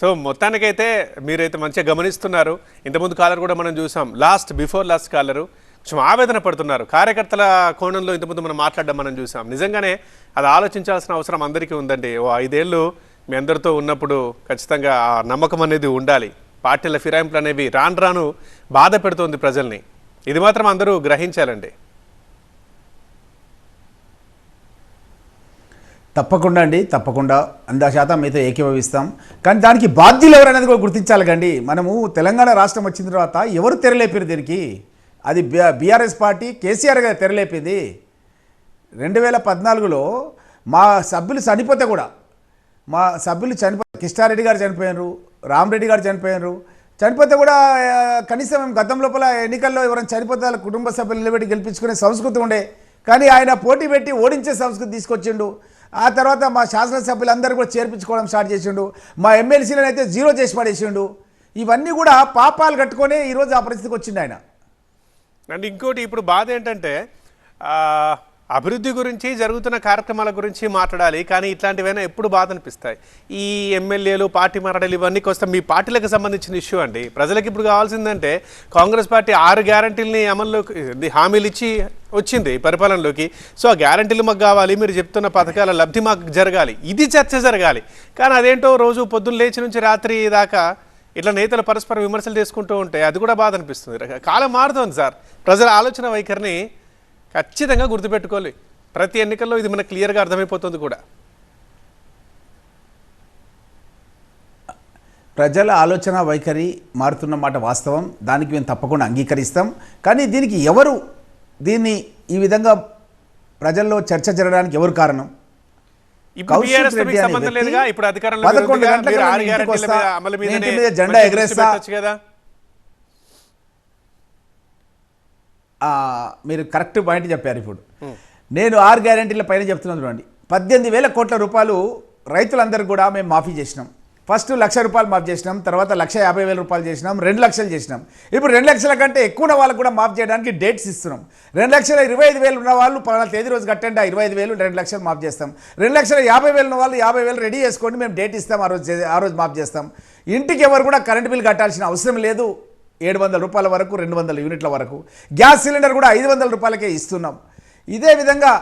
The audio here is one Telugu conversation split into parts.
సో మొత్తానికైతే మీరైతే మంచిగా గమనిస్తున్నారు. ఇంతకుముందు కాలర్ కూడా మనం చూసాం. Last before last collar. కొంచెం ఆవేదన పడుతున్నారు. కార్యకర్తల కోణంలో ఇంతకుముందు మనం మాట్లాడడం మనం చూసాం. నిజంగానే అది ఆలోచించాల్సిన అవసరం అందరికీ ఉందండి. ఓ ఐదేళ్ళు మీ అందరితో ఉన్నప్పుడు ఖచ్చితంగా ఆ నమ్మకం అనేది ఉండాలి. పార్టీల ఫిరాయింపులు అనేవి రాను రాను బాధ పెడుతోంది ప్రజల్ని. ఇది మాత్రం అందరూ గ్రహించాలండి. తప్పకుండా అండి తప్పకుండా. అంద శాతం మీతో ఏకీభవిస్తాం. కానీ దానికి బాధ్యులు ఎవరనేది కూడా గుర్తించాలి కండి. మనము తెలంగాణ రాష్ట్రం వచ్చిన తర్వాత ఎవరు తెరలేపారు దీనికి? అది బీఆర్ఎస్ పార్టీ కేసీఆర్ గారు తెరలేపింది. రెండు వేల పద్నాలుగులో మా సభ్యులు చనిపోతే కూడా మా సభ్యులు చనిపో కిష్టారెడ్డి గారు చనిపోయారు రామరెడ్డి గారు చనిపోయారు చనిపోతే కూడా కనీసం గతం లోపల ఎన్నికల్లో ఎవరైనా చనిపోతే వాళ్ళ కుటుంబ సభ్యులు నిలబెట్టి గెలిపించుకునే సంస్కృతి ఉండే. కానీ ఆయన పోటీ పెట్టి ఓడించే సంస్కృతి తీసుకొచ్చిండు. ఆ తర్వాత మా శాసనసభ్యులందరూ కూడా చేర్పించుకోవడం స్టార్ట్ చేసిండు. మా ఎమ్మెల్సీలను అయితే జీరో చేసి పడేసిండు. ఇవన్నీ కూడా పాపాలు కట్టుకొని ఈరోజు ఆ పరిస్థితికి వచ్చిండు ఆయన. అండ్ ఇంకోటి ఇప్పుడు బాధ ఏంటంటే అభివృద్ధి గురించి జరుగుతున్న కార్యక్రమాల గురించి మాట్లాడాలి. కానీ ఇట్లాంటివైనా ఎప్పుడు బాధ అనిపిస్తాయి ఈ ఎమ్మెల్యేలు పార్టీ మారడాలు ఇవన్నీ కోసం మీ పార్టీలకు సంబంధించిన ఇష్యూ అండి. ప్రజలకు ఇప్పుడు కావాల్సిందంటే కాంగ్రెస్ పార్టీ ఆరు గ్యారంటీలని అమల్లోకి హామీలు ఇచ్చి వచ్చింది పరిపాలనలోకి. సో ఆ గ్యారంటీలు మాకు కావాలి మీరు చెప్తున్న పథకాల లబ్ధి మాకు జరగాలి. ఇది చర్చ జరగాలి. కానీ అదేంటో రోజు పొద్దున్న లేచి నుంచి రాత్రి దాకా ఇట్లా నేతలు పరస్పరం విమర్శలు చేసుకుంటూ ఉంటే అది కూడా బాధ అనిపిస్తుంది కాలం మారుతుంది సార్. ప్రజల ఆలోచన వైఖరిని ఖచ్చితంగా గుర్తుపెట్టుకోవాలి. ప్రతి ఎన్నికల్లో ఇది మనకు క్లియర్గా అర్థమైపోతుంది కూడా. ప్రజల ఆలోచన వైఖరి మారుతున్న మాట వాస్తవం. దానికి మేము తప్పకుండా అంగీకరిస్తాం. కానీ దీనికి ఎవరు దీన్ని ఈ విధంగా ప్రజల్లో చర్చ జరగడానికి ఎవరు కారణం? ఇప్పుడు కౌశిక్ BRS తో మీరు కరెక్ట్ పాయింట్ చెప్పారు ఇప్పుడు. నేను ఆరు గ్యారంటీల పైన చెప్తున్నాను చూడండి. పద్దెనిమిది వేల కోట్ల రూపాయలు రైతులందరూ కూడా మేము మాఫీ చేసినాం. ఫస్ట్ లక్ష రూపాయలు మాఫ్ చేసినాం తర్వాత లక్ష యాభై వేల రూపాయలు చేసినాం రెండు లక్షలు చేసినాం. ఇప్పుడు రెండు లక్షల కంటే ఎక్కువ ఉన్న వాళ్ళకు కూడా మాఫ్ చేయడానికి డేట్స్ ఇస్తున్నాం. రెండు లక్షల ఇరవై ఐదు వేలు ఉన్న వాళ్ళు పలానా తేదీ రోజు కట్టండి ఆ ఇరవై ఐదు వేలు రెండు లక్షలు మాఫ్ చేస్తాం. రెండు లక్షల యాభై వేలు ఉన్న వాళ్ళు యాభై వేలు రెడీ చేసుకోండి మేము డేట్ ఇస్తాం ఆ రోజు ఆ రోజు మాఫ్ చేస్తాం. ఇంటికి ఎవరు కూడా కరెంట్ బిల్ కట్టాల్సిన అవసరం లేదు. ఏడు వందల రూపాయల వరకు రెండు వందల యూనిట్ల వరకు. గ్యాస్ సిలిండర్ కూడా ఐదు వందల రూపాయలకే ఇస్తున్నాం. ఇదే విధంగా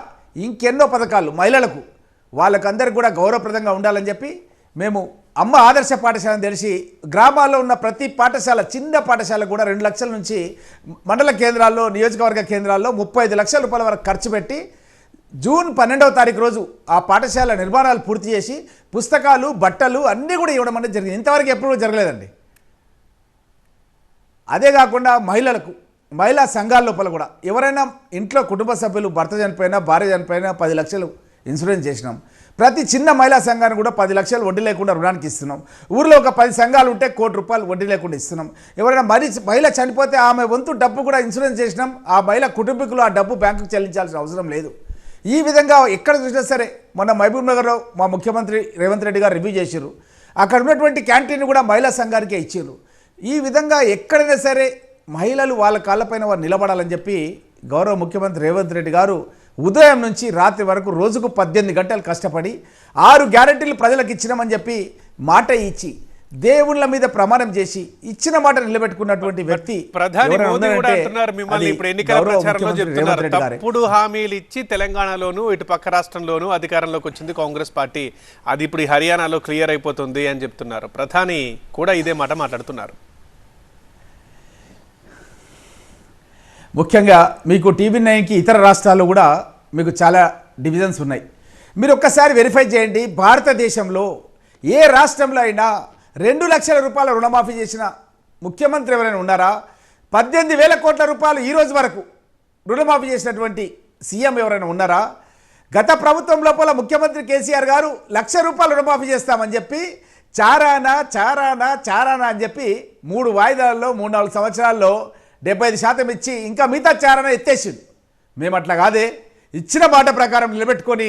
ఇంకెన్నో పథకాలు మహిళలకు వాళ్ళకందరికీ కూడా గౌరవప్రదంగా ఉండాలని చెప్పి మేము అమ్మ ఆదర్శ పాఠశాలను తెలిసి గ్రామాల్లో ఉన్న ప్రతి పాఠశాల చిన్న పాఠశాల కూడా రెండు లక్షల నుంచి మండల కేంద్రాల్లో నియోజకవర్గ కేంద్రాల్లో ముప్పై ఐదు లక్షల రూపాయల వరకు ఖర్చు పెట్టి జూన్ పన్నెండవ తారీఖు రోజు ఆ పాఠశాల నిర్మాణాలు పూర్తి చేసి పుస్తకాలు బట్టలు అన్నీ కూడా ఇవ్వడం అనేది జరిగింది. ఇంతవరకు ఎప్పుడు జరగలేదండి. అదే కాకుండా మహిళలకు మహిళా సంఘాల లోపల కూడా ఎవరైనా ఇంట్లో కుటుంబ సభ్యులు భర్త చనిపోయినా భార్య చనిపోయినా పది లక్షలు ఇన్సూరెన్స్ చేసినాం. ప్రతి చిన్న మహిళా సంఘానికి కూడా పది లక్షలు వడ్డీ లేకుండా రుణానికి ఇస్తున్నాం. ఊర్లో ఒక పది సంఘాలు ఉంటే కోటి రూపాయలు వడ్డీ లేకుండా ఇస్తున్నాం. ఎవరైనా మరి మహిళ చనిపోతే ఆమె వంతు డబ్బు కూడా ఇన్సూరెన్స్ చేసినాం. ఆ మహిళ కుటుంబీకులు ఆ డబ్బు బ్యాంకుకు చెల్లించాల్సిన అవసరం లేదు. ఈ విధంగా ఎక్కడ చూసినా సరే మొన్న మహబూబ్ నగర్లో మా ముఖ్యమంత్రి రేవంత్ రెడ్డి గారు రివ్యూ చేసిర్రు. అక్కడ ఉన్నటువంటి క్యాంటీన్ కూడా మహిళా సంఘానికే ఇచ్చారు ఈ విధంగా ఎక్కడైనా సరే మహిళలు వాళ్ళ కాళ్ళపైన వారు నిలబడాలని చెప్పి గౌరవ ముఖ్యమంత్రి రేవంత్ రెడ్డి గారు ఉదయం నుంచి రాత్రి వరకు రోజుకు పద్దెనిమిది గంటలు కష్టపడి ఆరు గ్యారెంటీలు ప్రజలకు ఇచ్చినామని చెప్పి మాట ఇచ్చి దేవుళ్ళ మీద ప్రమాణం చేసి ఇచ్చిన మాట నిలబెట్టుకున్నటువంటి వ్యక్తి ఇప్పుడు హామీలు ఇచ్చి తెలంగాణలోను ఇటు పక్క రాష్ట్రంలోను అధికారంలోకి వచ్చింది కాంగ్రెస్ పార్టీ. అది ఇప్పుడు ఈ హర్యానాలో క్లియర్ అయిపోతుంది అని చెప్తున్నారు. ప్రధాని కూడా ఇదే మాట మాట్లాడుతున్నారు. ముఖ్యంగా మీకు టీవీ నైన్కి ఇతర రాష్ట్రాల్లో కూడా మీకు చాలా డివిజన్స్ ఉన్నాయి. మీరు ఒక్కసారి వెరిఫై చేయండి భారతదేశంలో ఏ రాష్ట్రంలో అయినా రెండు లక్షల రూపాయల రుణమాఫీ చేసిన ముఖ్యమంత్రి ఎవరైనా ఉన్నారా? పద్దెనిమిది వేల కోట్ల రూపాయలు ఈ రోజు వరకు రుణమాఫీ చేసినటువంటి సీఎం ఎవరైనా ఉన్నారా? గత ప్రభుత్వం లోపల ముఖ్యమంత్రి కేసీఆర్ గారు లక్ష రూపాయలు రుణమాఫీ చేస్తామని చెప్పి చారానా చారానా చారానా అని చెప్పి మూడు వాయిదాల్లో మూడు నాలుగు సంవత్సరాల్లో డెబ్బై ఐదు శాతం ఇచ్చి ఇంకా మిగతా చారానా ఎత్తేసింది మేము అట్లా కాదే. ఇచ్చిన మాట ప్రకారం నిలబెట్టుకొని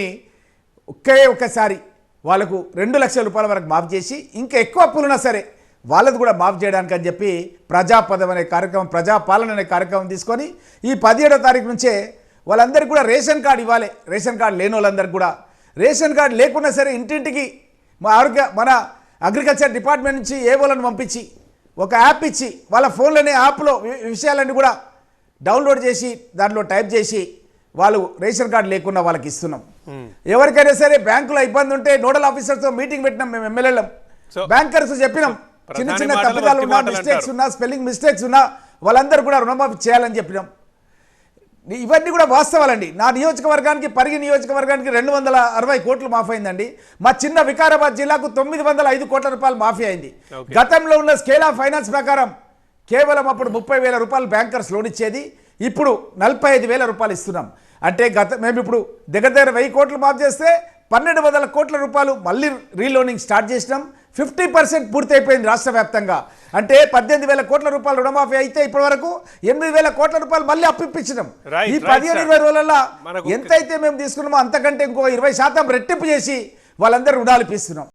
ఒకే ఒక్కసారి వాళ్ళకు రెండు లక్షల రూపాయల వరకు మాఫ్ చేసి ఇంకా ఎక్కువ అప్పులున్నా సరే వాళ్ళది కూడా మాఫ్ చేయడానికి అని చెప్పి ప్రజాపదం అనే కార్యక్రమం ప్రజాపాలన అనే కార్యక్రమం తీసుకొని ఈ పదిహేడో తారీఖు నుంచే వాళ్ళందరికీ కూడా రేషన్ కార్డు ఇవ్వాలి. రేషన్ కార్డు లేని వాళ్ళందరికీ కూడా. రేషన్ కార్డు లేకున్నా సరే ఇంటింటికి మా ఆరోగ్య మన అగ్రికల్చర్ డిపార్ట్మెంట్ నుంచి ఏ వాళ్ళని పంపించి ఒక యాప్ ఇచ్చి వాళ్ళ ఫోన్లోనే యాప్లో విషయాలన్నీ కూడా డౌన్లోడ్ చేసి దాంట్లో టైప్ చేసి వాళ్ళు రేషన్ కార్డు లేకుండా వాళ్ళకి ఇస్తున్నాం. ఎవరికైనా సరే బ్యాంకులో ఇబ్బంది ఉంటే నోడల్ ఆఫీసర్తో మీటింగ్ పెట్టినాం మేము ఎమ్మెల్యేలం. బ్యాంకర్స్ చెప్పినాం. చిన్న చిన్న తప్పిదాలు ఉన్నా మిస్టేక్స్. ఉన్నా స్పెల్లింగ్ మిస్టేక్స్ ఉన్నా వాళ్ళందరూ కూడా రుణమాఫీ చేయాలని చెప్పినాం. ఇవన్నీ కూడా వాస్తవాలండి. నా నియోజకవర్గానికి పరిగి నియోజకవర్గానికి రెండు వందల అరవై కోట్లు మాఫీ అయిందండి మా చిన్న వికారాబాద్ జిల్లాకు తొమ్మిది వందల ఐదు కోట్ల రూపాయలు మాఫీ అయింది. గతంలో ఉన్న స్కేల్ ఆఫ్ ఫైనాన్స్ ప్రకారం కేవలం అప్పుడు ముప్పై వేల రూపాయలు బ్యాంకర్స్ లోన్ ఇచ్చేది. ఇప్పుడు నలభై ఐదు వేల రూపాయలు ఇస్తున్నాం. అంటే గత మేము ఇప్పుడు దగ్గర దగ్గర వెయ్యి కోట్లు మాఫ్ చేస్తే పన్నెండు వందల కోట్ల రూపాయలు మళ్ళీ రీలోనింగ్ స్టార్ట్ చేసినాం. ఫిఫ్టీ పర్సెంట్ పూర్తి అయిపోయింది రాష్ట్ర వ్యాప్తంగా. అంటే పద్దెనిమిది వేల కోట్ల రూపాయలు రుణమాఫీ అయితే ఇప్పటి వరకు ఎనిమిది వేల కోట్ల రూపాయలు మళ్ళీ అప్పిప్పించినాం Right, ఈ పదిహేను. ఇరవై రోజులలో ఎంతైతే మేము తీసుకున్నామో అంతకంటే ఇంకో ఇరవై శాతం రెట్టింపు చేసి వాళ్ళందరూ రుణాలు ఇప్పిస్తున్నాం